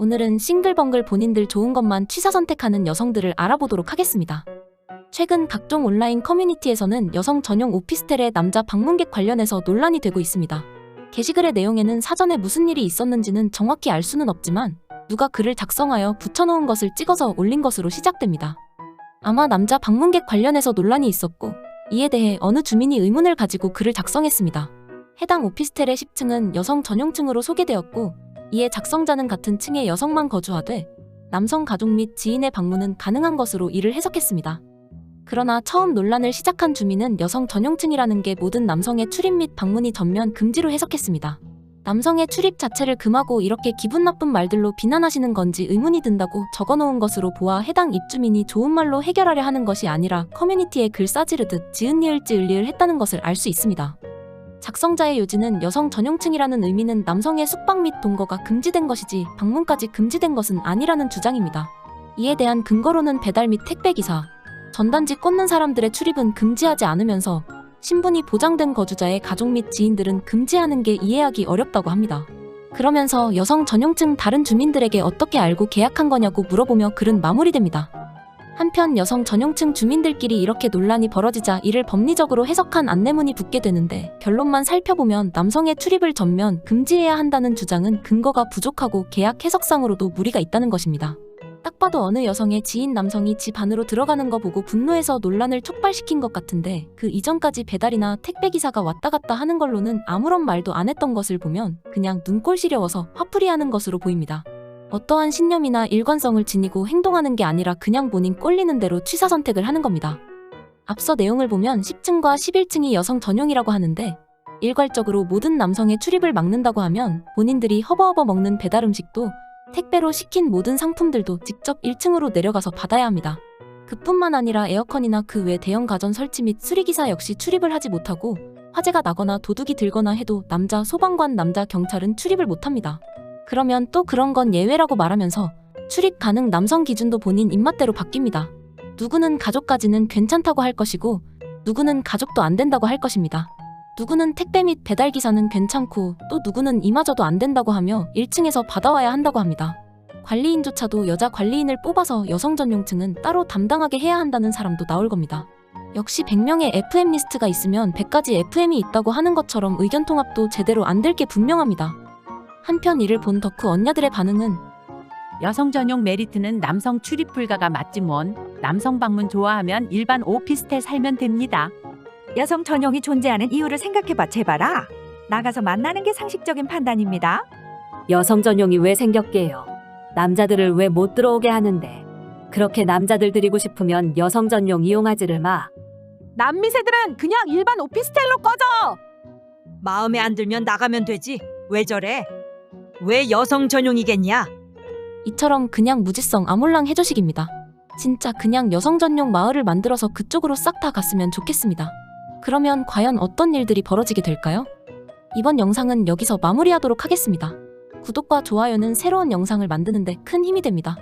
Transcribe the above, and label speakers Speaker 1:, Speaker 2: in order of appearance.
Speaker 1: 오늘은 싱글벙글 본인들 좋은 것만 취사 선택하는 여성들을 알아보도록 하겠습니다. 최근 각종 온라인 커뮤니티에서는 여성 전용 오피스텔의 남자 방문객 관련해서 논란이 되고 있습니다. 게시글의 내용에는 사전에 무슨 일이 있었는지는 정확히 알 수는 없지만 누가 글을 작성하여 붙여놓은 것을 찍어서 올린 것으로 시작됩니다. 아마 남자 방문객 관련해서 논란이 있었고 이에 대해 어느 주민이 의문을 가지고 글을 작성했습니다. 해당 오피스텔의 10층은 여성 전용층으로 소개되었고 이에 작성자는 같은 층에 여성만 거주하되 남성 가족 및 지인의 방문은 가능한 것으로 이를 해석했습니다. 그러나 처음 논란을 시작한 주민은 여성 전용층이라는 게 모든 남성의 출입 및 방문이 전면 금지로 해석했습니다. 남성의 출입 자체를 금하고 이렇게 기분 나쁜 말들로 비난하시는 건지 의문이 든다고 적어놓은 것으로 보아 해당 입주민이 좋은 말로 해결하려 하는 것이 아니라 커뮤니티에 글 싸지르듯 지은니을 찌을리을 했다는 것을 알 수 있습니다. 작성자의 요지는 여성 전용층이라는 의미는 남성의 숙박 및 동거가 금지된 것이지 방문까지 금지된 것은 아니라는 주장입니다. 이에 대한 근거로는 배달 및 택배기사, 전단지 꽂는 사람들의 출입은 금지하지 않으면서 신분이 보장된 거주자의 가족 및 지인들은 금지하는 게 이해하기 어렵다고 합니다. 그러면서 여성 전용층 다른 주민들에게 어떻게 알고 계약한 거냐고 물어보며 글은 마무리됩니다. 한편 여성 전용층 주민들끼리 이렇게 논란이 벌어지자 이를 법리적으로 해석한 안내문이 붙게 되는데 결론만 살펴보면 남성의 출입을 전면 금지해야 한다는 주장은 근거가 부족하고 계약 해석상으로도 무리가 있다는 것입니다. 딱 봐도 어느 여성의 지인 남성이 집 안으로 들어가는 거 보고 분노해서 논란을 촉발시킨 것 같은데 그 이전까지 배달이나 택배 기사가 왔다 갔다 하는 걸로는 아무런 말도 안 했던 것을 보면 그냥 눈꼴 시려워서 화풀이하는 것으로 보입니다. 어떠한 신념이나 일관성을 지니고 행동하는 게 아니라 그냥 본인 꼴리는 대로 취사 선택을 하는 겁니다. 앞서 내용을 보면 10층과 11층이 여성 전용이라고 하는데 일괄적으로 모든 남성의 출입을 막는다고 하면 본인들이 허버허버 먹는 배달 음식도 택배로 시킨 모든 상품들도 직접 1층으로 내려가서 받아야 합니다. 그뿐만 아니라 에어컨이나 그 외 대형 가전 설치 및 수리기사 역시 출입을 하지 못하고 화재가 나거나 도둑이 들거나 해도 남자 소방관, 남자 경찰은 출입을 못합니다. 그러면 또 그런 건 예외라고 말하면서 출입 가능 남성 기준도 본인 입맛대로 바뀝니다. 누구는 가족까지는 괜찮다고 할 것이고 누구는 가족도 안 된다고 할 것입니다. 누구는 택배 및 배달 기사는 괜찮고 또 누구는 이마저도 안 된다고 하며 1층에서 받아와야 한다고 합니다. 관리인조차도 여자 관리인을 뽑아서 여성 전용층은 따로 담당하게 해야 한다는 사람도 나올 겁니다. 역시 100명의 FM 리스트가 있으면 100가지 FM이 있다고 하는 것처럼 의견 통합도 제대로 안 될 게 분명합니다. 한편 이를 본 덕후 언녀들의 반응은
Speaker 2: 여성 전용 메리트는 남성 출입 불가가 맞지 뭔. 남성 방문 좋아하면 일반 오피스텔 살면 됩니다.
Speaker 3: 여성 전용이 존재하는 이유를 생각해봐 제발아. 나가서 만나는 게 상식적인 판단입니다.
Speaker 4: 여성 전용이 왜 생겼게요? 남자들을 왜 못 들어오게 하는데? 그렇게 남자들 들이고 싶으면 여성 전용 이용하지를 마.
Speaker 5: 남미새들은 그냥 일반 오피스텔로 꺼져.
Speaker 6: 마음에 안 들면 나가면 되지. 왜 저래? 왜 여성 전용이겠냐?
Speaker 1: 이처럼 그냥 무지성 아몰랑 해조식입니다. 진짜 그냥 여성 전용 마을을 만들어서 그쪽으로 싹 다 갔으면 좋겠습니다. 그러면 과연 어떤 일들이 벌어지게 될까요? 이번 영상은 여기서 마무리하도록 하겠습니다. 구독과 좋아요는 새로운 영상을 만드는데 큰 힘이 됩니다.